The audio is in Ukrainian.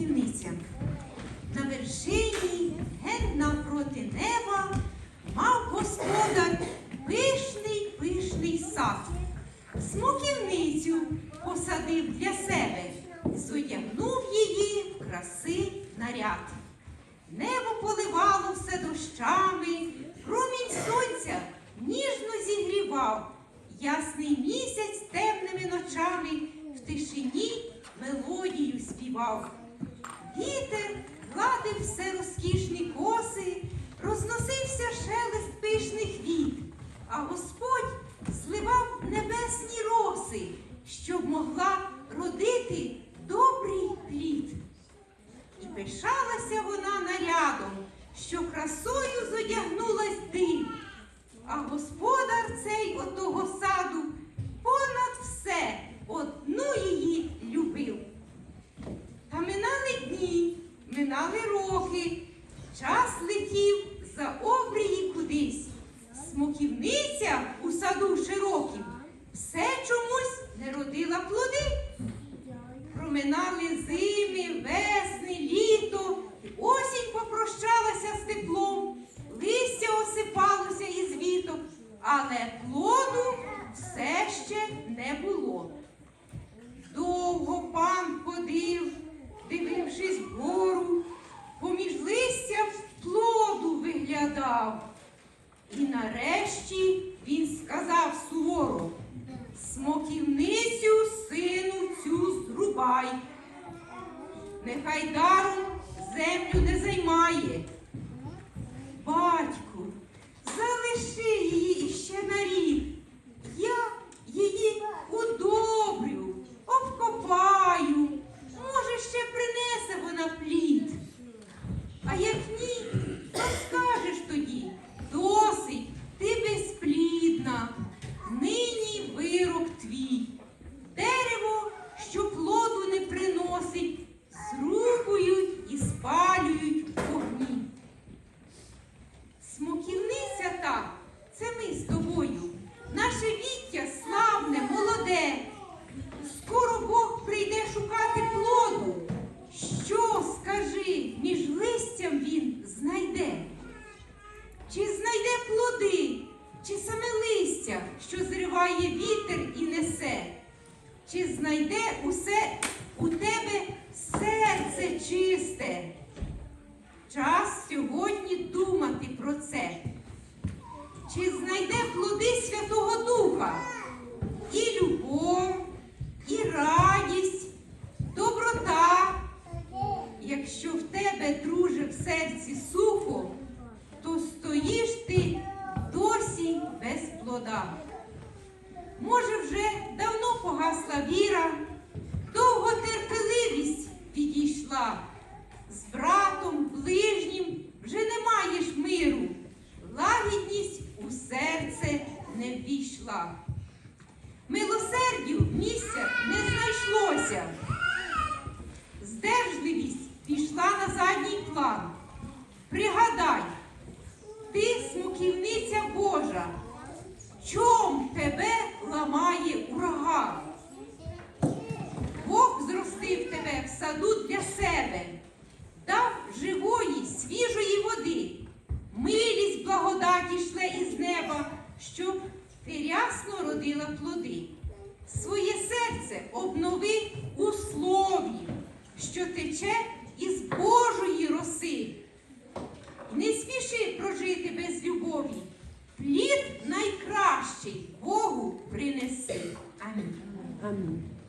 смоківниця. На вершині, ген навпроти неба, мав господар пишний пишний сад. Смоківницю посадив для себе, зодягнув її в краси наряд. Небо поливало все дощами, промінь сонця ніжно зігрівав, ясний місяць темними ночами в тишині мелодію співав. Вітер гладив все розкішні коси, розносився шелест пишних віт, а Господь зливав небесні роси, щоб могла родити добрий плід. І пишалася вона нарядом, що красою зодягнулась див. А господар широкім все чомусь не родила плоди. Проминали зими, весни, літо, осінь попрощалася з теплом, листя осипалося із віток, але плоду все ще не було. Довго пан ходив, дивившись вгору, поміж листя плоду виглядав. І нарешті він сказав суворо, смоківницю сину цю зрубай. Нехай даром землю не займає. Батьку, залиши її іще на рік. Я її удобрю, обкопаю. Може, ще принесе вона плід. А як ні, то скажеш тоді, досить, ти безплідна. Нині вирок твій. Дерево, що плоду не приносить, зрубують і спалюють в вогні. Смоківниця та, це ми з тобою. Наше віття славне, молоде. Скоро Бог прийде шукати плоду. Що, скажи, між листям він знайде? Чи знайде плоди, чи саме листя, що вітер і несе? Чи знайде усе у тебе серце чисте? Час сьогодні думати про це. Чи знайде плоди Святого Духа? І любов, і радість, доброта. Якщо в тебе, друже, в серці сухо, Може, вже давно погасла віра, довго терпеливість відійшла. З братом, ближнім вже не маєш миру, лагідність у серце не ввійшла. Милосердю місця не знайшлося. Здержливість пішла на задній план. Пригадай, ти смоківниця Божа, чом тебе ламає ураган? Бог зростив тебе в саду для себе, дав живої, свіжої води, милість благодаті шле із неба, щоб ти рясно родила плоди. Своє серце обнови у слові, що тече із Божої роси. Не спіши прожити без любові. Плід найкращий Богу rejuvenescer. Amém. Amém.